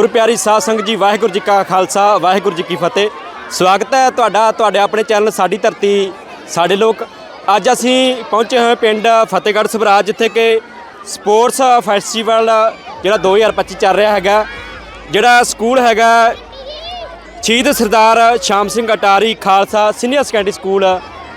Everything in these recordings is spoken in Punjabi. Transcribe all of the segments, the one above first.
ਗੁਰੂ ਪਿਆਰੀ ਸਾਧ ਸੰਗਤ ਜੀ, ਵਾਹਿਗੁਰੂ ਜੀ ਕਾ ਖਾਲਸਾ, ਵਾਹਿਗੁਰੂ ਜੀ ਕੀ ਫਤਿਹ। ਸਵਾਗਤ ਹੈ ਤੁਹਾਡਾ, ਤੁਹਾਡੇ ਆਪਣੇ ਚੈਨਲ ਸਾਡੀ ਧਰਤੀ, ਸਾਡੇ ਲੋਕ। ਅੱਜ ਅਸੀਂ ਪਹੁੰਚੇ ਹੋਏ ਪਿੰਡ ਫਤਿਹਗੜ੍ਹ ਸਭਰਾ, ਜਿੱਥੇ ਕਿ ਸਪੋਰਟਸ ਫੈਸਟੀਵਲ ਜਿਹੜਾ 2025 ਚੱਲ ਰਿਹਾ ਹੈਗਾ, ਜਿਹੜਾ ਸਕੂਲ ਹੈਗਾ, Shaheed Sardar Sham Singh Attari Khalsa senior secondary school,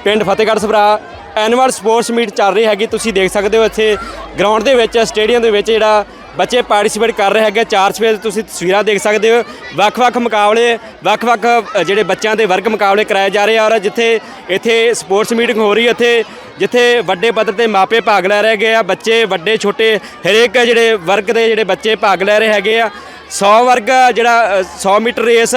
ਪਿੰਡ Fatehgarh Sabhra. Annual sports meet ਚੱਲ ਰਹੀ ਹੈਗੀ, ਤੁਸੀਂ ਦੇਖ ਸਕਦੇ ਹੋ ਇੱਥੇ ਗਰਾਊਂਡ ਦੇ ਵਿੱਚ, ਸਟੇਡੀਅਮ ਦੇ ਵਿੱਚ ਜਿਹੜਾ ਬੱਚੇ ਪਾਰਟਿਸਿਪੇਟ ਕਰ ਰਹੇ ਹੈਗੇ ਚਾਰ ਸਵੇਰ ਤੁਸੀਂ ਤਸਵੀਰਾਂ ਦੇਖ ਸਕਦੇ ਹੋ। ਵੱਖ-ਵੱਖ ਮੁਕਾਬਲੇ ਵੱਖ-ਵੱਖ ਜਿਹੜੇ ਬੱਚਿਆਂ ਦੇ ਵਰਗ ਮੁਕਾਬਲੇ ਕਰਾਏ ਜਾ ਰਹੇ ਆ ਔਰ ਜਿੱਥੇ, ਇੱਥੇ ਸਪੋਰਟਸ ਮੀਟਿੰਗ ਹੋ ਰਹੀ ਹੈ ਇੱਥੇ ਜਿੱਥੇ ਵੱਡੇ ਪੱਧਰ ਤੇ ਮਾਪੇ ਭਾਗ ਲੈ ਰਹੇ ਹੈਗੇ ਆ, ਬੱਚੇ ਵੱਡੇ, ਛੋਟੇ, ਹਰੇਕ ਜਿਹੜੇ ਵਰਗ ਦੇ ਜਿਹੜੇ ਬੱਚੇ ਭਾਗ ਲੈ ਰਹੇ ਹੈਗੇ ਆ। 100 ਵਰਗ ਜਿਹੜਾ ਅ, 100 ਮੀਟਰ ਰੇਸ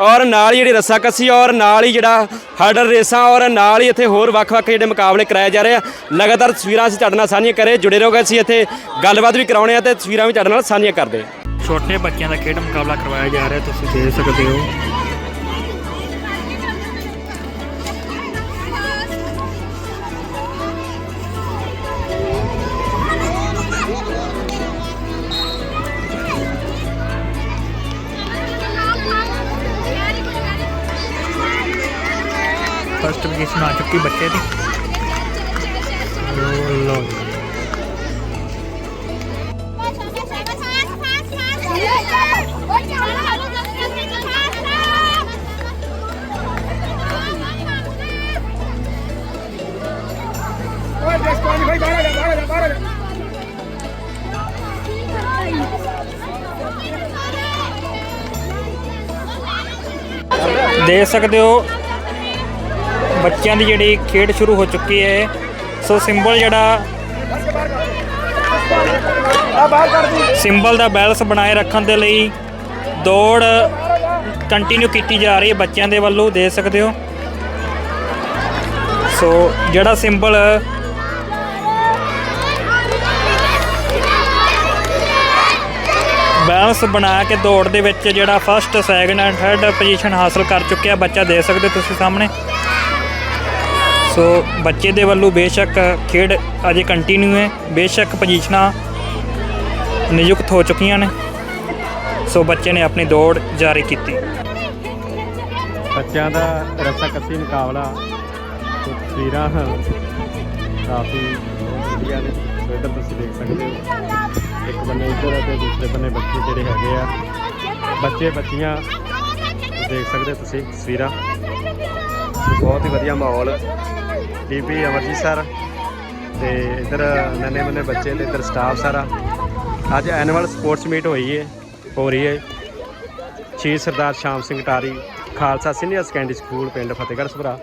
ਔਰ ਨਾਲ ਹੀ ਜਿਹੜੀ ਰੱਸਾ ਕੱਸੀ ਔਰ ਨਾਲ ਹੀ ਜਿਹੜਾ ਹਰਡਰ ਰੇਸਾਂ ਔਰ ਨਾਲ ਹੀ ਇੱਥੇ ਹੋਰ ਵੱਖ-ਵੱਖ ਜਿਹੜੇ ਮੁਕਾਬਲੇ ਕਰਾਏ ਜਾ ਰਹੇ ਆ। ਲਗਾਤਾਰ ਤਸਵੀਰਾਂ ਅਸੀਂ ਤੁਹਾਡੇ ਨਾਲ ਸਾਂਝੀਆਂ ਕਰੇ ਜੁੜੇ ਰਹੋਗੇ ਅਸੀਂ ਇੱਥੇ ਗੱਲਬਾਤ ਵੀ ਕਰਾਉਣੇ ਆ ਤੇ ਤਸਵੀਰਾਂ ਵੀ ਤੁਹਾਡੇ ਨਾਲ ਸਾਂਝੀਆਂ ਕਰਦੇ ਆ ਛੋਟੇ ਬੱਚਿਆਂ ਦਾ ਖੇਡ ਮੁਕਾਬਲਾ ਕਰਵਾਇਆ ਜਾ ਰਿਹਾ ਤੁਸੀਂ ਦੇਖ ਸਕਦੇ ਹੋ। ਪੋਜੀਸ਼ਨ ਆ ਚੁੱਕੀ ਬੱਚੇ ਦੀ। ਲੋ ਲੋ ਜੀ। ਦੇਖ ਸਕਦੇ ਹੋ ਬੱਚਿਆਂ ਦੀ ਜਿਹੜੀ ਖੇਡ ਸ਼ੁਰੂ ਹੋ ਚੁੱਕੀ ਹੈ। ਸੋ ਸਿੰਬਲ ਜਿਹੜਾ ਸਿੰਬਲ ਦਾ ਬੈਲੈਂਸ ਬਣਾਏ ਰੱਖਣ ਦੇ ਲਈ ਦੌੜ ਕੰਟੀਨਿਊ ਕੀਤੀ ਜਾ ਰਹੀ ਹੈ ਬੱਚਿਆਂ ਦੇ ਵੱਲੋਂ ਦੇ ਸਕਦੇ ਹੋ। ਸੋ ਜਿਹੜਾ ਸਿੰਬਲ ਬੈਲੈਂਸ ਬਣਾ ਕੇ ਦੌੜ ਦੇ ਵਿੱਚ ਜਿਹੜਾ first, second and third position ਹਾਸਲ ਕਰ ਚੁੱਕਿਆ ਬੱਚਾ ਦੇ ਸਕਦੇ ਹੋ ਤੁਸੀਂ ਸਾਹਮਣੇ। ਸੋ ਬੱਚੇ ਦੇ ਵੱਲੋਂ ਬੇਸ਼ੱਕ ਖੇਡ ਅਜੇ ਕੰਟੀਨਿਊ ਹੈ, ਬੇਸ਼ੱਕ ਪੋਜੀਸ਼ਨਾਂ ਨਿਯੁਕਤ ਹੋ ਚੁੱਕੀਆਂ ਨੇ। ਸੋ ਬੱਚੇ ਨੇ ਆਪਣੀ ਦੌੜ ਜਾਰੀ ਕੀਤੀ। ਬੱਚਿਆਂ ਦਾ ਰੱਸਾ ਕੱਸੀ ਮੁਕਾਬਲਾ ਤਸਵੀਰਾਂ ਕਾਫੀ ਵਧੀਆ ਨੇ ਇੱਧਰ ਤੁਸੀਂ ਦੇਖ ਸਕਦੇ ਹੋ। ਇੱਕ ਬੰਨੇ ਇੱਧਰ ਤੇ ਦੂਸਰੇ ਬੰਨੇ ਬੱਚੇ ਜਿਹੜੇ ਹੈਗੇ ਆ। ਬੱਚੇ, ਬੱਚੀਆਂ, ਦੇਖ ਸਕਦੇ ਹੋ ਤੁਸੀਂ ਤਸਵੀਰਾਂ। ਬਹੁਤ ਹੀ ਵਧੀਆ ਮਾਹੌਲ। ਡੀਪੀ ਅਮਰਜੀਤ ਸਰ ਤੇ ਇੱਧਰ ਨੰਨੇ ਬੰਨੇ ਬੱਚੇ ਤੇ ਇੱਧਰ ਸਟਾਫ ਸਾਰਾ। ਅੱਜ ਐਨੂਅਲ ਸਪੋਰਟਸ ਮੀਟ ਹੋਈ ਹੈ ਹੋ ਰਹੀ ਹੈ Shaheed Sardar Sham Singh Attari, Khalsa senior secondary school ਪਿੰਡ ਫਤਿਹਗੜ੍ਹ ਸਭਰਾ।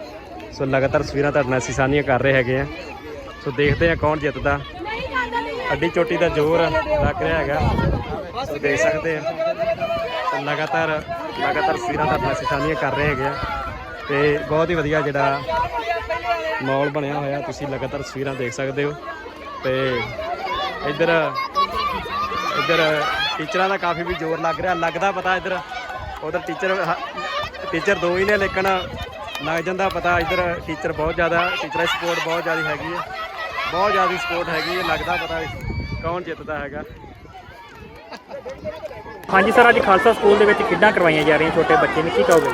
ਸੋ ਲਗਾਤਾਰ ਤਸਵੀਰਾਂ ਤੁਹਾਡੇ ਨਾਲ ਅਸੀਂ ਸਾਂਝੀਆਂ ਕਰ ਰਹੇ ਹੈਗੇ ਆ। ਸੋ ਦੇਖਦੇ ਆ ਕੌਣ ਜਿੱਤਦਾ। ਅੱਡੀ ਚੋਟੀ ਦਾ ਜ਼ੋਰ ਲੱਗ ਰਿਹਾ ਹੈਗਾ। ਸੋ ਦੇਖ ਸਕਦੇ ਆ ਸੋ ਲਗਾਤਾਰ ਲਗਾਤਾਰ ਤਸਵੀਰਾਂ ਤੁਹਾਡੇ ਨਾਲ ਅਸੀਂ ਸਾਂਝੀਆਂ ਕਰ ਰਹੇ ਹੈਗੇ ਆ। ਤੇ ਬਹੁਤ ਹੀ ਵਧੀਆ ਜਿਹੜਾ ਮਾਹੌਲ ਬਣਿਆ ਹੋਇਆ, ਤੁਸੀਂ ਲਗਾਤਾਰ ਤਸਵੀਰਾਂ ਦੇਖ ਸਕਦੇ ਹੋ। ਤੇ ਇੱਧਰ ਇੱਧਰ ਟੀਚਰਾਂ ਦਾ ਕਾਫੀ ਵੀ ਜ਼ੋਰ ਲੱਗ ਰਿਹਾ। ਲੱਗਦਾ ਪਤਾ ਇੱਧਰ, ਉਧਰ ਟੀਚਰ ਟੀਚਰ ਦੋ ਹੀ ਨੇ, ਲੇਕਿਨ ਲੱਗ ਜਾਂਦਾ ਪਤਾ ਇੱਧਰ ਟੀਚਰ ਬਹੁਤ ਜ਼ਿਆਦਾ, ਟੀਚਰਾਂ ਦੀ ਸਪੋਰਟ ਬਹੁਤ ਜ਼ਿਆਦਾ ਹੈਗੀ ਹੈ। ਬਹੁਤ ਜ਼ਿਆਦਾ ਸਪੋਰਟ ਹੈਗੀ ਹੈ, ਲੱਗਦਾ ਪਤਾ ਕੌਣ ਜਿੱਤਦਾ ਹੈਗਾ। ਹਾਂਜੀ ਸਰ, ਅੱਜ ਖਾਲਸਾ ਸਕੂਲ ਦੇ ਵਿੱਚ ਖੇਡਾਂ ਕਰਵਾਈਆਂ ਜਾ ਰਹੀਆਂ ਛੋਟੇ ਬੱਚੇ ਨੂੰ? ਕੀ ਕਹੋਗੇ?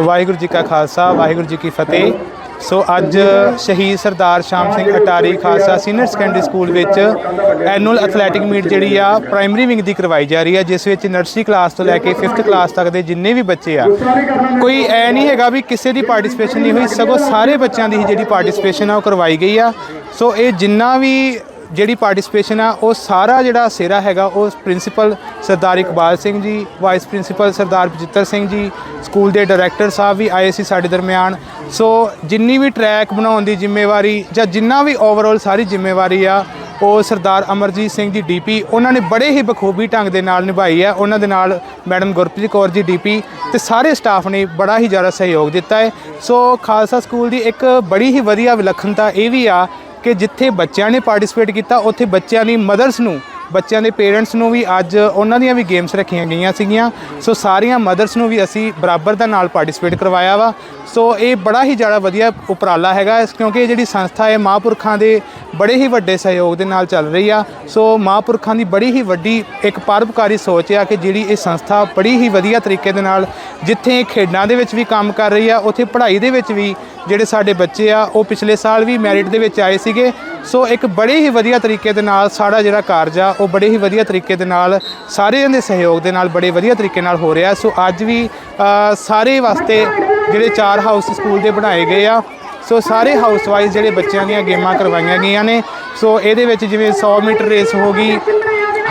ਵਾਹਿਗੁਰੂ ਜੀ ਕਾ ਖਾਲਸਾ, ਵਾਹਿਗੁਰੂ ਜੀ ਕੀ ਫਤਿਹ। ਸੋ ਅੱਜ Shaheed Sardar Sham Singh Attari Khalsa senior secondary school ਵਿੱਚ ਐਨੂਅਲ ਐਥਲੈਟਿਕ ਮੀਟ ਜਿਹੜੀ ਆ ਪ੍ਰਾਇਮਰੀ ਵਿੰਗ ਦੀ ਕਰਵਾਈ ਜਾ ਰਹੀ ਆ, ਜਿਸ ਵਿੱਚ ਨਰਸਰੀ ਕਲਾਸ ਤੋਂ ਲੈ ਕੇ 5th ਕਲਾਸ ਤੱਕ ਦੇ ਜਿੰਨੇ ਵੀ ਬੱਚੇ ਆ, ਕੋਈ ਐ ਨਹੀਂ ਹੈਗਾ ਵੀ ਕਿਸੇ ਦੀ ਪਾਰਟਿਸਿਪੇਸ਼ਨ ਨਹੀਂ ਹੋਈ, ਸਗੋਂ ਸਾਰੇ ਬੱਚਿਆਂ ਦੀ ਹੀ ਜਿਹੜੀ ਪਾਰਟਿਸਿਪੇਸ਼ਨ ਆ, ਉਹ ਕਰਵਾਈ ਗਈ ਆ। ਸੋ ਇਹ ਜਿੰਨਾ ਵੀ ਜਿਹੜੀ ਪਾਰਟਿਸਿਪੇਸ਼ਨ ਆ, ਉਹ ਸਾਰਾ ਜਿਹੜਾ ਸਿਹਰਾ ਹੈਗਾ, ਉਹ principal Sardar Iqbal Singh ji vice principal Sardar Bachittar Singh ji school ਦੇ ਡਾਇਰੈਕਟਰ ਸਾਹਿਬ ਵੀ ਆਏ ਸੀ ਸਾਡੇ ਦਰਮਿਆਨ। ਸੋ ਜਿੰਨੀ ਵੀ ਟਰੈਕ ਬਣਾਉਣ ਦੀ ਜ਼ਿੰਮੇਵਾਰੀ ਜਾਂ ਜਿੰਨਾ ਵੀ ਓਵਰਆਲ ਸਾਰੀ ਜ਼ਿੰਮੇਵਾਰੀ ਆ, ਉਹ ਸਰਦਾਰ ਅਮਰਜੀਤ ਸਿੰਘ ਜੀ ਡੀਪੀ ਉਹਨਾਂ ਨੇ ਬੜੇ ਹੀ ਬਖੂਬੀ ਢੰਗ ਦੇ ਨਾਲ ਨਿਭਾਈ ਹੈ ਉਹਨਾਂ ਦੇ ਨਾਲ ਮੈਡਮ ਗੁਰਪ੍ਰੀਤ ਕੌਰ ਜੀ ਡੀਪੀ ਤੇ ਸਾਰੇ ਸਟਾਫ ਨੇ ਬੜਾ ਹੀ ਜ਼ਿਆਦਾ ਸਹਿਯੋਗ ਦਿੱਤਾ ਹੈ। ਸੋ ਖਾਲਸਾ ਸਕੂਲ ਦੀ ਇੱਕ ਬੜੀ ਹੀ ਵਧੀਆ ਵਿਲੱਖਣਤਾ ਇਹ ਵੀ ਆ ਕਿ ਜਿੱਥੇ ਬੱਚਿਆਂ ਨੇ ਪਾਰਟਿਸਿਪੇਟ ਕੀਤਾ, ਉੱਥੇ ਬੱਚਿਆਂ ਦੀ ਮਦਰਸ ਨੂੰ, ਬੱਚਿਆਂ ਦੇ ਪੇਰੈਂਟਸ ਨੂੰ ਵੀ ਅੱਜ ਉਹਨਾਂ ਦੀਆਂ ਵੀ ਗੇਮਸ ਰੱਖੀਆਂ ਗਈਆਂ ਸੀਗੀਆਂ। ਸੋ ਸਾਰੀਆਂ ਮਦਰਸ ਨੂੰ ਵੀ ਅਸੀਂ ਬਰਾਬਰ ਦਾ ਨਾਲ ਪਾਰਟਿਸਿਪੇਟ ਕਰਵਾਇਆ ਵਾ। ਸੋ ਇਹ ਬੜਾ ਹੀ ਜ਼ਿਆਦਾ ਵਧੀਆ ਉਪਰਾਲਾ ਹੈਗਾ ਕਿਉਂਕਿ ਇਹ ਜਿਹੜੀ ਸੰਸਥਾ ਹੈ, ਮਹਾਂਪੁਰਖਾਂ ਦੇ ਬੜੇ ਹੀ ਵੱਡੇ ਸਹਿਯੋਗ ਦੇ ਨਾਲ ਚੱਲ ਰਹੀ ਆ। ਸੋ ਮਹਾਂਪੁਰਖਾਂ ਦੀ ਬੜੀ ਹੀ ਵੱਡੀ ਇੱਕ ਪਰਉਪਕਾਰੀ ਸੋਚ ਆ ਕਿ ਜਿਹੜੀ ਇਹ ਸੰਸਥਾ ਬੜੀ ਹੀ ਵਧੀਆ ਤਰੀਕੇ ਦੇ ਨਾਲ ਜਿੱਥੇ ਖੇਡਾਂ ਦੇ ਵਿੱਚ ਵੀ ਕੰਮ ਕਰ ਰਹੀ ਆ, ਉੱਥੇ ਪੜ੍ਹਾਈ ਦੇ ਵਿੱਚ ਵੀ ਜਿਹੜੇ ਸਾਡੇ ਬੱਚੇ ਆ, ਉਹ ਪਿਛਲੇ ਸਾਲ ਵੀ ਮੈਰਿਟ ਦੇ ਵਿੱਚ ਆਏ ਸੀਗੇ। ਸੋ ਇੱਕ ਬੜੇ ਹੀ ਵਧੀਆ ਤਰੀਕੇ ਦੇ ਨਾਲ ਸਾਡਾ ਜਿਹੜਾ ਕਾਰਜ ਆ, ਉਹ ਬੜੇ ਹੀ ਵਧੀਆ ਤਰੀਕੇ ਦੇ ਨਾਲ ਸਾਰਿਆਂ ਦੇ ਸਹਿਯੋਗ ਦੇ ਨਾਲ ਬੜੇ ਵਧੀਆ ਤਰੀਕੇ ਨਾਲ ਹੋ ਰਿਹਾ। ਸੋ ਅੱਜ ਵੀ ਸਾਰੇ ਵਾਸਤੇ ਜਿਹੜੇ ਚਾਰ ਹਾਊਸ ਸਕੂਲ ਦੇ ਬਣਾਏ ਗਏ ਆ ਸੋ ਸਾਰੇ ਹਾਊਸ ਵਾਈਜ਼ ਜਿਹੜੇ ਬੱਚਿਆਂ ਦੀਆਂ ਗੇਮਾਂ ਕਰਵਾਈਆਂ ਗਈਆਂ ਨੇ। ਸੋ ਇਹਦੇ ਵਿੱਚ ਜਿਵੇਂ 100 ਮੀਟਰ ਰੇਸ ਹੋ ਗਈ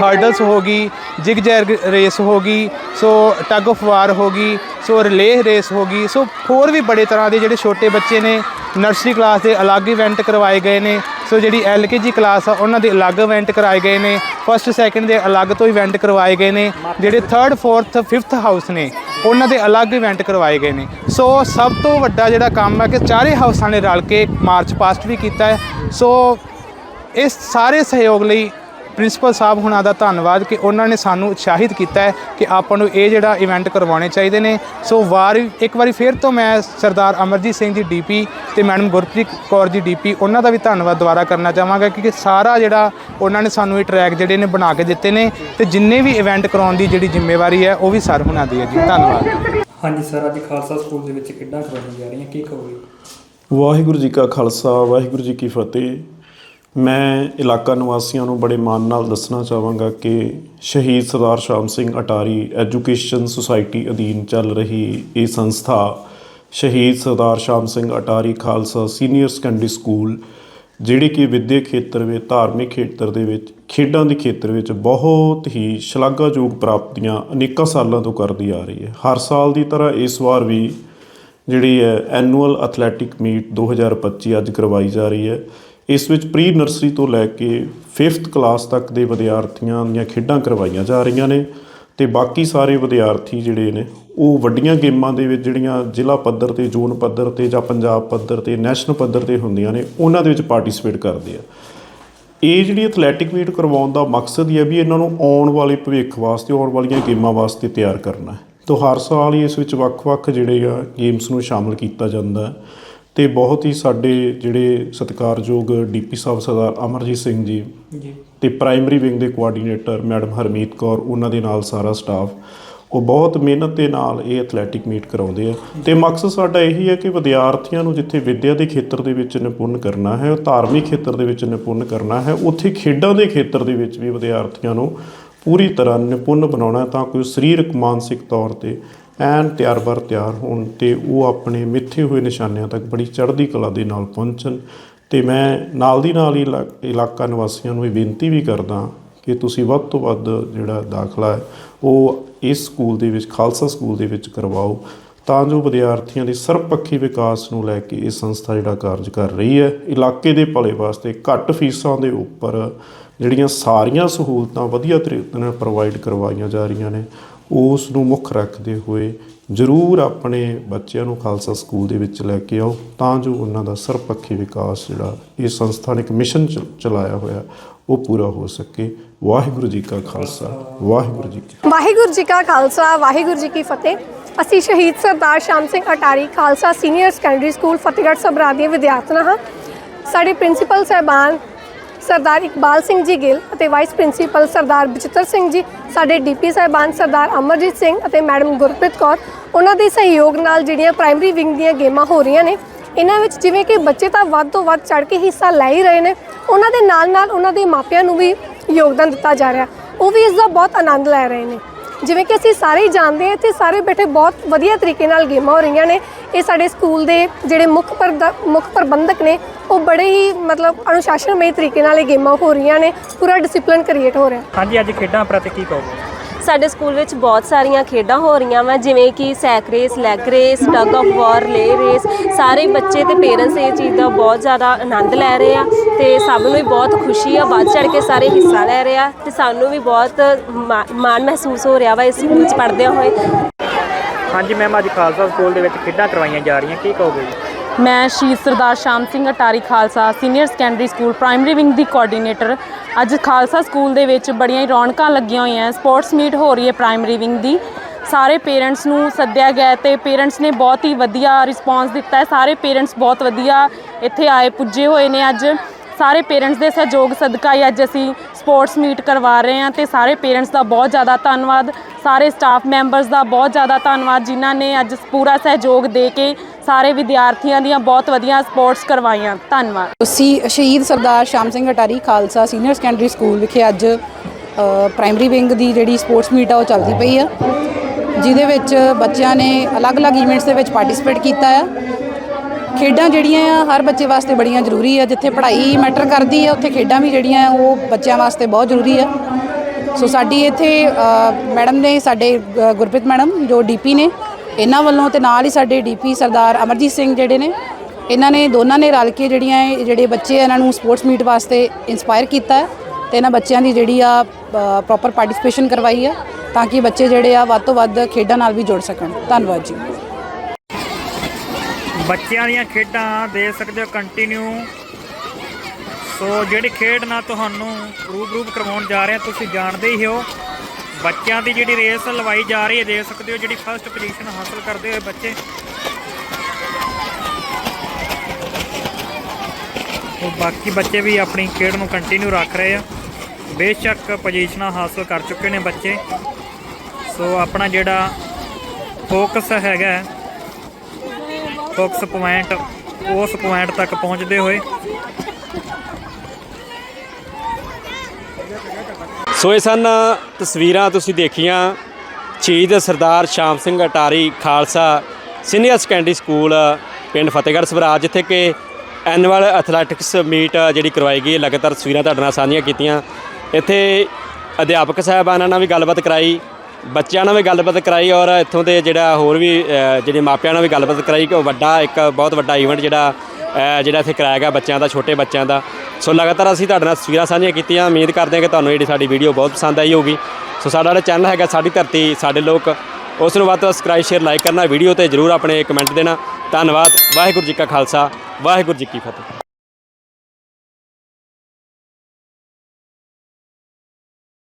ਹਰਡਲਸ ਹੋ ਗਈ ਜਿਗ ਜੈਗ ਰੇਸ ਹੋ ਗਈ, ਸੋ ਟਗ ਆਫ ਵਾਰ ਹੋ ਗਈ, ਸੋ ਰਿਲੇਅ ਰੇਸ ਹੋ ਗਈ, ਸੋ ਹੋਰ ਵੀ ਬੜੇ ਤਰ੍ਹਾਂ ਦੇ ਜਿਹੜੇ ਛੋਟੇ ਬੱਚੇ ਨੇ ਨਰਸਰੀ ਕਲਾਸ ਦੇ ਅਲੱਗ ਇਵੈਂਟ ਕਰਵਾਏ ਗਏ ਨੇ। ਸੋ ਜਿਹੜੀ ਐਲਕੇਜੀ ਕਲਾਸ ਆ, ਉਹਨਾਂ ਦੇ ਅਲੱਗ ਇਵੈਂਟ ਕਰਾਏ ਗਏ ਨੇ। ਫਸਟ ਸੈਕੰਡ ਦੇ ਅਲੱਗ ਤੋਂ ਇਵੈਂਟ ਕਰਵਾਏ ਗਏ ਨੇ। ਜਿਹੜੇ 3rd 4th 5th ਹਾਊਸ ਨੇ, ਉਹਨਾਂ ਦੇ ਅਲੱਗ ਇਵੈਂਟ ਕਰਵਾਏ ਗਏ ਨੇ। ਸੋ ਸਭ ਤੋਂ ਵੱਡਾ ਜਿਹੜਾ ਕੰਮ ਹੈ ਕਿ ਚਾਰੇ ਹਾਊਸਾਂ ਨੇ ਰਲ ਕੇ ਮਾਰਚ ਪਾਸਟ ਵੀ ਕੀਤਾ ਹੈ। ਸੋ ਇਸ ਸਾਰੇ ਸਹਿਯੋਗ ਲਈ ਪ੍ਰਿੰਸੀਪਲ ਸਾਹਿਬ ਹੁਣਾਂ ਦਾ ਧੰਨਵਾਦ ਕਿ ਉਹਨਾਂ ਨੇ ਸਾਨੂੰ ਉਤਸ਼ਾਹਿਤ ਕੀਤਾ ਹੈ ਕਿ ਆਪਾਂ ਨੂੰ ਇਹ ਜਿਹੜਾ ਇਵੈਂਟ ਕਰਵਾਉਣੇ ਚਾਹੀਦੇ ਨੇ। ਸੋ ਵਾਰ ਇੱਕ ਵਾਰੀ ਫਿਰ ਤੋਂ ਮੈਂ ਸਰਦਾਰ ਅਮਰਜੀਤ ਸਿੰਘ ਜੀ ਡੀਪੀ ਤੇ ਮੈਡਮ ਗੁਰਪ੍ਰੀਤ ਕੌਰ ਜੀ ਡੀਪੀ ਉਹਨਾਂ ਦਾ ਵੀ ਧੰਨਵਾਦ ਦੁਬਾਰਾ ਕਰਨਾ ਚਾਹਾਂਗਾ ਕਿਉਂਕਿ ਸਾਰਾ ਜਿਹੜਾ ਉਹਨਾਂ ਨੇ ਸਾਨੂੰ ਇਹ ਟਰੈਕ ਜਿਹੜੇ ਨੇ ਬਣਾ ਕੇ ਦਿੱਤੇ ਨੇ ਤੇ ਜਿੰਨੇ ਵੀ ਇਵੈਂਟ ਕਰਾਉਣ ਦੀ ਜਿਹੜੀ ਜ਼ਿੰਮੇਵਾਰੀ ਹੈ ਉਹ ਵੀ ਸਰ ਹੁਣਾਂ ਦੀ ਹੈ ਜੀ। ਧੰਨਵਾਦ। ਹਾਂਜੀ ਸਰ ਅੱਜ ਖਾਲਸਾ ਸਕੂਲ ਦੇ ਵਿੱਚ ਖੇਡਾਂ ਕਰਵਾਈਆਂ ਜਾ ਰਹੀਆਂ ਕੀ ਕਹੋਗੇ? ਵਾਹਿਗੁਰੂ ਜੀ ਕਾ ਖਾਲਸਾ ਵਾਹਿਗੁਰੂ ਜੀ ਕੀ ਫਤਿਹ। ਮੈਂ ਇਲਾਕਾ ਨਿਵਾਸੀਆਂ ਨੂੰ ਬੜੇ ਮਾਣ ਨਾਲ ਦੱਸਣਾ ਚਾਹਾਂਗਾ ਕਿ ਸ਼ਹੀਦ ਸਰਦਾਰ ਸ਼ਾਮ ਸਿੰਘ ਅਟਾਰੀ ਐਜੂਕੇਸ਼ਨ ਸੁਸਾਇਟੀ ਅਧੀਨ ਚੱਲ ਰਹੀ ਇਹ ਸੰਸਥਾ Shaheed Sardar Sham Singh Attari Khalsa senior secondary school, ਜਿਹੜੀ ਕਿ ਵਿਦਿਅਕ ਖੇਤਰ ਵਿੱਚ, ਧਾਰਮਿਕ ਖੇਤਰ ਦੇ ਵਿੱਚ, ਖੇਡਾਂ ਦੇ ਖੇਤਰ ਵਿੱਚ ਬਹੁਤ ਹੀ ਸ਼ਲਾਘਾਯੋਗ ਪ੍ਰਾਪਤੀਆਂ ਅਨੇਕਾਂ ਸਾਲਾਂ ਤੋਂ ਕਰਦੀ ਆ ਰਹੀ ਹੈ। ਹਰ ਸਾਲ ਦੀ ਤਰ੍ਹਾਂ ਇਸ ਵਾਰ ਵੀ ਜਿਹੜੀ ਹੈ ਐਨੂਅਲ ਐਥਲੈਟਿਕ ਮੀਟ 2025 ਅੱਜ ਕਰਵਾਈ ਜਾ ਰਹੀ ਹੈ। ਇਸ ਵਿੱਚ ਪ੍ਰੀ ਨਰਸਰੀ ਤੋਂ ਲੈ ਕੇ 5th ਕਲਾਸ ਤੱਕ ਦੇ ਵਿਦਿਆਰਥੀਆਂ ਦੀਆਂ ਖੇਡਾਂ ਕਰਵਾਈਆਂ ਜਾ ਰਹੀਆਂ ਨੇ ਤੇ ਬਾਕੀ ਸਾਰੇ ਵਿਦਿਆਰਥੀ ਜਿਹੜੇ ਨੇ, ਉਹ ਵੱਡੀਆਂ ਗੇਮਾਂ ਦੇ ਵਿੱਚ ਜਿਹੜੀਆਂ ਜ਼ਿਲ੍ਹਾ ਪੱਧਰ ਤੇ, ਜ਼ੋਨ ਪੱਧਰ ਤੇ ਜਾਂ ਪੰਜਾਬ ਪੱਧਰ ਤੇ ਨੈਸ਼ਨਲ ਪੱਧਰ ਤੇ ਹੁੰਦੀਆਂ ਨੇ, ਉਹਨਾਂ ਦੇ ਵਿੱਚ ਪਾਰਟਿਸਿਪੇਟ ਕਰਦੇ ਆ। ਇਹ ਜਿਹੜੀ ਐਥਲੈਟਿਕ ਮੀਟ ਕਰਵਾਉਣ ਦਾ ਮਕਸਦ ਹੀ ਹੈ ਵੀ ਇਹਨਾਂ ਨੂੰ ਆਉਣ ਵਾਲੇ ਭਵਿੱਖ ਵਾਸਤੇ, ਆਉਣ ਵਾਲੀਆਂ ਗੇਮਾਂ ਵਾਸਤੇ ਤਿਆਰ ਕਰਨਾ ਹੈ। ਤੋਂ ਹਰ ਸਾਲ ਹੀ ਇਸ ਵਿੱਚ ਵੱਖ-ਵੱਖ ਜਿਹੜੇ ਆ ਗੇਮਸ ਨੂੰ ਸ਼ਾਮਲ ਕੀਤਾ ਜਾਂਦਾ ਹੈ। ਤੇ ਬਹੁਤ ਹੀ ਸਾਡੇ ਜਿਹੜੇ ਸਤਿਕਾਰਯੋਗ ਡੀਪੀ ਸਾਹਿਬ ਸਰਦਾਰ ਅਮਰਜੀਤ ਸਿੰਘ ਜੀ ਜੀ। ਤੇ ਪ੍ਰਾਇਮਰੀ ਵਿੰਗ ਦੇ ਕੋਆਰਡੀਨੇਟਰ ਮੈਡਮ ਹਰਮੀਤ ਕੌਰ ਉਹਨਾਂ ਦੇ ਨਾਲ ਸਾਰਾ ਸਟਾਫ ਉਹ ਬਹੁਤ ਮਿਹਨਤ ਦੇ ਨਾਲ ਇਹ ਐਥਲੈਟਿਕ ਮੀਟ ਕਰਾਉਂਦੇ ਆ। ਤੇ ਮਕਸਦ ਸਾਡਾ ਇਹੀ ਹੈ ਕਿ ਵਿਦਿਆਰਥੀਆਂ ਨੂੰ ਜਿੱਥੇ ਵਿੱਦਿਆ ਦੇ ਖੇਤਰ ਦੇ ਵਿੱਚ ਨਿਪੁੰਨ ਕਰਨਾ ਹੈ ਧਾਰਮਿਕ ਖੇਤਰ ਦੇ ਵਿੱਚ ਨਿਪੁੰਨ ਕਰਨਾ ਹੈ ਉੱਥੇ ਖੇਡਾਂ ਦੇ ਖੇਤਰ ਦੇ ਵਿੱਚ ਵੀ ਵਿਦਿਆਰਥੀਆਂ ਨੂੰ ਪੂਰੀ ਤਰ੍ਹਾਂ ਨਿਪੁੰਨ ਬਣਾਉਣਾ ਹੈ ਤਾਂ ਕਿ ਉਹ ਸਰੀਰਕ ਮਾਨਸਿਕ ਤੌਰ ਤੇ ਐਨ ਤਿਆਰ ਬਰ ਤਿਆਰ ਹੋਣ ਤੇ ਉਹ ਆਪਣੇ ਮਿੱਥੇ ਹੋਏ ਨਿਸ਼ਾਨਿਆਂ ਤੱਕ ਬੜੀ ਚੜ੍ਹਦੀ ਕਲਾ ਦੇ ਨਾਲ ਪਹੁੰਚਣ। ਤੇ ਮੈਂ ਨਾਲ ਦੀ ਨਾਲ ਹੀ ਇਲਾ- ਇਲਾਕਾ ਨਿਵਾਸੀਆਂ ਨੂੰ ਇਹ ਬੇਨਤੀ ਵੀ ਕਰਦਾ ਕਿ ਤੁਸੀਂ ਵੱਧ ਤੋਂ ਵੱਧ ਜਿਹੜਾ ਦਾਖਲਾ ਹੈ, ਉਹ ਇਸ ਸਕੂਲ ਦੇ ਵਿੱਚ, ਖਾਲਸਾ ਸਕੂਲ ਦੇ ਵਿੱਚ ਕਰਵਾਓ। ਤਾਂ ਜੋ ਵਿਦਿਆਰਥੀਆਂ ਦੇ ਸਰਬਪੱਖੀ ਵਿਕਾਸ ਨੂੰ ਲੈ ਕੇ ਇਹ ਸੰਸਥਾ ਜਿਹੜਾ ਕਾਰਜ ਕਰ ਰਹੀ ਹੈ, ਇਲਾਕੇ ਦੇ ਭਲੇ ਵਾਸਤੇ ਘੱਟ ਫੀਸਾਂ ਦੇ ਉੱਪਰ ਜਿਹੜੀਆਂ ਸਾਰੀਆਂ ਸਹੂਲਤਾਂ ਵਧੀਆ ਤਰੀਕੇ ਨਾਲ ਪ੍ਰੋਵਾਈਡ ਕਰਵਾਈਆਂ ਜਾ ਰਹੀਆਂ ਨੇ ਉਸ ਨੂੰ ਮੁੱਖ ਰੱਖਦੇ ਹੋਏ ਜ਼ਰੂਰ ਆਪਣੇ ਬੱਚਿਆਂ ਨੂੰ ਖਾਲਸਾ ਸਕੂਲ ਦੇ ਵਿੱਚ ਲੈ ਕੇ ਆਓ, ਤਾਂ ਜੋ ਉਹਨਾਂ ਦਾ ਸਰਬਪੱਖੀ ਵਿਕਾਸ ਜਿਹੜਾ ਇਹ ਸੰਸਥਾ ਨੇ ਇੱਕ ਮਿਸ਼ਨ ਚ- ਚਲਾਇਆ ਹੋਇਆ, ਉਹ ਪੂਰਾ ਹੋ ਸਕੇ। ਵਾਹਿਗੁਰੂ ਜੀ ਕਾ ਖਾਲਸਾ, ਵਾਹਿਗੁਰੂ ਜੀ ਕੀ ਵਾਹਿਗੁਰੂ ਜੀ ਕਾ ਖਾਲਸਾ, ਵਾਹਿਗੁਰੂ ਜੀ ਕੀ ਫਤਿਹ। ਅਸੀਂ Shaheed Sardar Sham Singh Attari Khalsa senior secondary school Fatehgarh Sabhra ਦੀਆਂ ਵਿਦਿਆਰਥਣਾਂ ਹਾਂ। ਸਾਡੇ ਪ੍ਰਿੰਸੀਪਲ ਸਹਿਬਾਨ ਸਰਦਾਰ ਇਕਬਾਲ ਸਿੰਘ ਜੀ ਗਿੱਲ ਅਤੇ ਵਾਈਸ ਪ੍ਰਿੰਸੀਪਲ ਸਰਦਾਰ ਬਚਿੱਤਰ ਸਿੰਘ ਜੀ, ਸਾਡੇ ਡੀਪੀ ਸਾਹਿਬਾਨ ਸਰਦਾਰ ਅਮਰਜੀਤ ਸਿੰਘ ਅਤੇ ਮੈਡਮ ਗੁਰਪ੍ਰੀਤ ਕੌਰ, ਉਹਨਾਂ ਦੇ ਸਹਿਯੋਗ ਨਾਲ ਜਿਹੜੀਆਂ ਪ੍ਰਾਇਮਰੀ ਵਿੰਗ ਦੀਆਂ ਗੇਮਾਂ ਹੋ ਰਹੀਆਂ ਨੇ, ਇਹਨਾਂ ਵਿੱਚ ਜਿਵੇਂ ਕਿ ਬੱਚੇ ਤਾਂ ਵੱਧ ਤੋਂ ਵੱਧ ਚੜ ਕੇ ਹਿੱਸਾ ਲੈ ਹੀ ਰਹੇ ਨੇ, ਉਹਨਾਂ ਦੇ ਨਾਲ ਨਾਲ ਉਹਨਾਂ ਦੇ ਮਾਪਿਆਂ ਨੂੰ ਵੀ ਯੋਗਦਾਨ ਦਿੱਤਾ ਜਾ ਰਿਹਾ, ਉਹ ਵੀ ਇਸ ਦਾ ਬਹੁਤ ਆਨੰਦ ਲੈ ਰਹੇ ਨੇ। ਜਿਵੇਂ ਕਿ ਅਸੀਂ ਸਾਰੇ ਹੀ ਜਾਣਦੇ ਹਾਂ ਇੱਥੇ ਸਾਰੇ ਬੈਠੇ ਬਹੁਤ ਵਧੀਆ ਤਰੀਕੇ ਨਾਲ ਗੇਮਾਂ ਹੋ ਰਹੀਆਂ ਨੇ। ਇਹ ਸਾਡੇ ਸਕੂਲ ਦੇ ਜਿਹੜੇ ਮੁੱਖ ਪ੍ਰਦ- ਮੁੱਖ ਪ੍ਰਬੰਧਕ ਨੇ, ਉਹ ਬੜੇ ਹੀ ਮਤਲਬ ਅਨੁਸ਼ਾਸਨਮਈ ਤਰੀਕੇ ਨਾਲ ਇਹ ਗੇਮਾਂ ਹੋ ਰਹੀਆਂ ਨੇ, ਪੂਰਾ ਡਿਸਪਲਿਨ ਕ੍ਰੀਏਟ ਹੋ ਰਿਹਾ। ਹਾਂਜੀ, ਅੱਜ ਖੇਡਾਂ ਪ੍ਰਤੀ ਕੀ ਕਹੋਗੇ? ਸਾਡੇ ਸਕੂਲ ਵਿੱਚ ਬਹੁਤ ਸਾਰੀਆਂ ਖੇਡਾਂ ਹੋ ਰਹੀਆਂ ਵਾ ਜਿਵੇਂ ਕਿ sack race leg race tug of war ਲੇ ਰੇਸ। ਸਾਰੇ ਬੱਚੇ ਤੇ ਪੇਰੈਂਟਸ ਇਹ ਚੀਜ਼ ਦਾ ਬਹੁਤ ਜ਼ਿਆਦਾ ਆਨੰਦ ਲੈ ਰਹੇ ਆ ਤੇ ਸਭ ਨੂੰ ਵੀ ਬਹੁਤ ਖੁਸ਼ੀ ਆ ਵੱਧ ਚੜ ਕੇ ਸਾਰੇ ਹਿੱਸਾ ਲੈ ਰਹੇ ਆ ਤੇ ਸਾਨੂੰ ਵੀ ਬਹੁਤ ਮਾ- ਮਾਣ ਮਹਿਸੂਸ ਹੋ ਰਿਹਾ ਵਾ ਇਸ ਸਕੂਲ 'ਚ ਪੜ੍ਹਦਿਆਂ ਹੋਏ। ਹਾਂਜੀ ਮੈਮ ਅੱਜ ਖਾਲਸਾ ਸਕੂਲ ਦੇ ਵਿੱਚ ਖੇਡਾਂ ਕਰਵਾਈਆਂ ਜਾ ਰਹੀਆਂ ਕੀ ਕਹੋਗੇ ਜੀ? ਮੈਂ Shaheed Sardar Sham Singh Attari Khalsa senior secondary school primary wing ਦੀ ਕੋਆਰਡੀਨੇਟਰ ਅੱਜ ਖਾਲਸਾ ਸਕੂਲ ਦੇ ਵਿੱਚ ਬੜੀਆਂ ਹੀ ਰੌਣਕਾਂ ਲੱਗੀਆਂ ਹੋਈਆਂ ਸਪੋਰਟਸ ਮੀਟ ਹੋ ਰਹੀ ਹੈ ਪ੍ਰਾਇਮਰੀ ਵਿੰਗ ਦੀ। ਸਾਰੇ ਪੇਰੈਂਟਸ ਨੂੰ ਸੱਦਿਆ ਗਿਆ ਹੈ ਤੇ ਪੇਰੈਂਟਸ ਨੇ ਬਹੁਤ ਹੀ ਵਧੀਆ ਰਿਸਪਾਂਸ ਦਿੱਤਾ ਹੈ। ਸਾਰੇ ਪੇਰੈਂਟਸ ਬਹੁਤ ਵਧੀਆ ਇੱਥੇ ਆਏ, ਪੁੱਜੇ ਹੋਏ ਨੇ ਅੱਜ। ਸਾਰੇ ਪੇਰੈਂਟਸ ਦੇ ਸਹਿਯੋਗ ਸਦਕਾ ਹੀ ਅੱਜ ਅਸੀਂ ਸਪੋਰਟਸ ਮੀਟ ਕਰਵਾ ਰਹੇ ਹਾਂ ਤੇ ਸਾਰੇ ਪੇਰੈਂਟਸ ਦਾ ਬਹੁਤ ਜ਼ਿਆਦਾ ਧੰਨਵਾਦ। ਸਾਰੇ ਸਟਾਫ ਮੈਂਬਰਸ ਦਾ ਬਹੁਤ ਜ਼ਿਆਦਾ ਧੰਨਵਾਦ ਜਿਨ੍ਹਾਂ ਨੇ ਅੱਜ ਪੂਰਾ ਸਹਿਯੋਗ ਦੇ ਕੇ ਸਾਰੇ ਵਿਦਿਆਰਥੀਆਂ ਦੀਆਂ ਬਹੁਤ ਵਧੀਆ ਸਪੋਰਟਸ ਕਰਵਾਈਆਂ। ਧੰਨਵਾਦ। ਅਸੀਂ Shaheed Sardar Sham Singh Attari Khalsa senior secondary school ਵਿਖੇ ਅੱਜ ਪ੍ਰਾਇਮਰੀ ਵਿੰਗ ਦੀ ਜਿਹੜੀ ਸਪੋਰਟਸ ਮੀਟ ਆ, ਉਹ ਚੱਲਦੀ ਪਈ ਆ, ਜਿਹਦੇ ਵਿੱਚ ਬੱਚਿਆਂ ਨੇ ਅਲੱਗ-ਅਲੱਗ ਇਵੈਂਟਸ ਦੇ ਵਿੱਚ ਪਾਰਟਿਸਿਪੇਟ ਕੀਤਾ ਆ। ਖੇਡਾਂ ਜਿਹੜੀਆਂ ਆ, ਹਰ ਬੱਚੇ ਵਾਸਤੇ ਬੜੀਆਂ ਜ਼ਰੂਰੀ ਆ। ਜਿੱਥੇ ਪੜ੍ਹਾਈ ਮੈਟਰ ਕਰਦੀ ਆ, ਉੱਥੇ ਖੇਡਾਂ ਵੀ ਜਿਹੜੀਆਂ ਆ, ਉਹ ਬੱਚਿਆਂ ਵਾਸਤੇ ਬਹੁਤ ਜ਼ਰੂਰੀ ਆ। ਸੋ ਸਾਡੀ ਇੱਥੇ ਮੈਡਮ ਨੇ ਸਾਡੇ ਗੁਰਪ੍ਰੀਤ ਮੈਡਮ ਜੋ ਡੀਪੀ ਨੇ ਇਹਨਾਂ ਵੱਲੋਂ ਤੇ ਨਾਲ ਹੀ ਸਾਡੇ ਡੀਪੀ ਸਰਦਾਰ ਅਮਰਜੀਤ ਸਿੰਘ ਜਿਹੜੇ ਨੇ, ਇਹਨਾਂ ਨੇ ਦੋਨਾਂ ਨੇ ਰਲ ਕੇ ਜਿਹੜੀਆਂ ਇਹ, ਜਿਹੜੇ ਬੱਚੇ ਇਹਨਾਂ ਨੂੰ ਸਪੋਰਟਸ ਮੀਟ ਵਾਸਤੇ ਇਨਸਪਾਇਰ ਕੀਤਾ ਹੈ ਤੇ ਇਹਨਾਂ ਬੱਚਿਆਂ ਦੀ ਜਿਹੜੀ ਆ ਪ੍ਰੋਪਰ ਪਾਰਟਿਸਿਪੇਸ਼ਨ ਕਰਵਾਈ ਆ ਤਾਂ ਕਿ ਬੱਚੇ ਜਿਹੜੇ ਆ ਵੱਧ ਤੋਂ ਵੱਧ ਖੇਡਾਂ ਨਾਲ ਵੀ ਜੁੜ ਸਕਣ। ਧੰਨਵਾਦ ਜੀ। ਬੱਚਿਆਂ ਦੀਆਂ ਖੇਡਾਂ ਦੇ ਸਕਦੇ ਹੋ ਕੰਟੀਨਿਊ ਸੋ ਜਿਹੜੀ ਖੇਡ ਨਾਲ ਤੁਹਾਨੂੰ ਰੂਪ ਕਰਵਾਉਣ ਜਾ ਰਹੇ ਹਾਂ, ਤੁਸੀਂ ਜਾਣਦੇ ਹੀ ਹੋ। ਬੱਚਿਆਂ ਦੀ ਜਿਹੜੀ ਰੇਸ ਲਵਾਈ ਜਾ ਰਹੀ ਹੈ, ਦੇਖ ਸਕਦੇ ਹੋ ਜਿਹੜੀ ਫਸਟ ਪੋਜੀਸ਼ਨ ਹਾਸਲ ਕਰਦੇ ਹੋਏ ਬੱਚੇ। ਸੋ ਬਾਕੀ ਬੱਚੇ ਵੀ ਆਪਣੀ ਖੇਡ ਨੂੰ ਕੰਟੀਨਿਊ ਰੱਖ ਰਹੇ ਆ। ਬੇਸ਼ੱਕ ਪੋਜੀਸ਼ਨਾਂ ਹਾਸਲ ਕਰ ਚੁੱਕੇ ਨੇ ਬੱਚੇ। ਸੋ ਆਪਣਾ ਜਿਹੜਾ ਫੋਕਸ ਹੈਗਾ ਫੋਕਸ ਪੁਆਇੰਟ ਉਸ ਪੁਆਇੰਟ ਤੱਕ ਪਹੁੰਚਦੇ ਹੋਏ ਸੋ ਇਹ ਸਨ ਤਸਵੀਰਾਂ ਤੁਸੀਂ ਦੇਖੀਆਂ। Shaheed Sardar Sham Singh Attari Khalsa senior secondary school ਪਿੰਡ ਫਤਿਹਗੜ੍ਹ ਸਵਰਾਜ, ਜਿੱਥੇ ਕਿ ਐਨੂਅਲ ਐਥਲੈਟਿਕਸ ਮੀਟ ਜਿਹੜੀ ਕਰਵਾਈ ਗਈ ਲਗਾਤਾਰ ਤਸਵੀਰਾਂ ਤੁਹਾਡੇ ਨਾਲ ਸਾਂਝੀਆਂ ਕੀਤੀਆਂ। ਇੱਥੇ ਅਧਿਆਪਕ ਸਾਹਿਬਾਨਾਂ ਨਾਲ ਵੀ ਗੱਲਬਾਤ ਕਰਾਈ, ਬੱਚਿਆਂ ਨਾਲ ਵੀ ਗੱਲਬਾਤ ਕਰਾਈ ਔਰ ਇੱਥੋਂ ਦੇ ਜਿਹੜਾ ਹੋਰ ਵੀ ਜਿਹੜੇ ਮਾਪਿਆਂ ਨਾਲ ਵੀ ਗੱਲਬਾਤ ਕਰਾਈ। ਕਿ ਉਹ ਵੱਡਾ, ਇੱਕ ਬਹੁਤ ਵੱਡਾ ਈਵੈਂਟ ਜਿਹੜਾ ਜਿਹੜਾ ਇੱਥੇ ਕਰਾਇਆ ਗਿਆ ਬੱਚਿਆਂ ਦਾ, ਛੋਟੇ ਬੱਚਿਆਂ ਦਾ। ਸੋ ਲਗਾਤਾਰ ਅਸੀਂ ਤੁਹਾਡੇ ਨਾਲ ਤਸਵੀਰਾਂ ਸਾਂਝੀਆਂ ਕੀਤੀਆਂ। ਉਮੀਦ ਕਰਦੇ ਹਾਂ ਕਿ ਤੁਹਾਨੂੰ ਜਿਹੜੀ ਸਾਡੀ ਵੀਡੀਓ ਬਹੁਤ ਪਸੰਦ ਆਈ ਹੋਊਗੀ। ਸੋ ਸਾਡਾ ਜਿਹੜਾ ਚੈਨਲ ਹੈਗਾ, ਸਾਡੀ ਧਰਤੀ, ਸਾਡੇ ਲੋਕ, ਉਸ ਨੂੰ ਵੱਧ ਤੋਂ ਸਬਸਕ੍ਰਾਈਬ ਸ਼ੇਅਰ ਲਾਈਕ ਕਰਨਾ। ਵੀਡੀਓ ਤੇ ਜਰੂਰ ਆਪਣੇ ਕਮੈਂਟ ਦੇਣਾ। ਧੰਨਵਾਦ। ਵਾਹਿਗੁਰੂ ਜੀ ਕਾ ਖਾਲਸਾ। ਵਾਹਿਗੁਰੂ ਜੀ ਕੀ ਫਤਿਹ।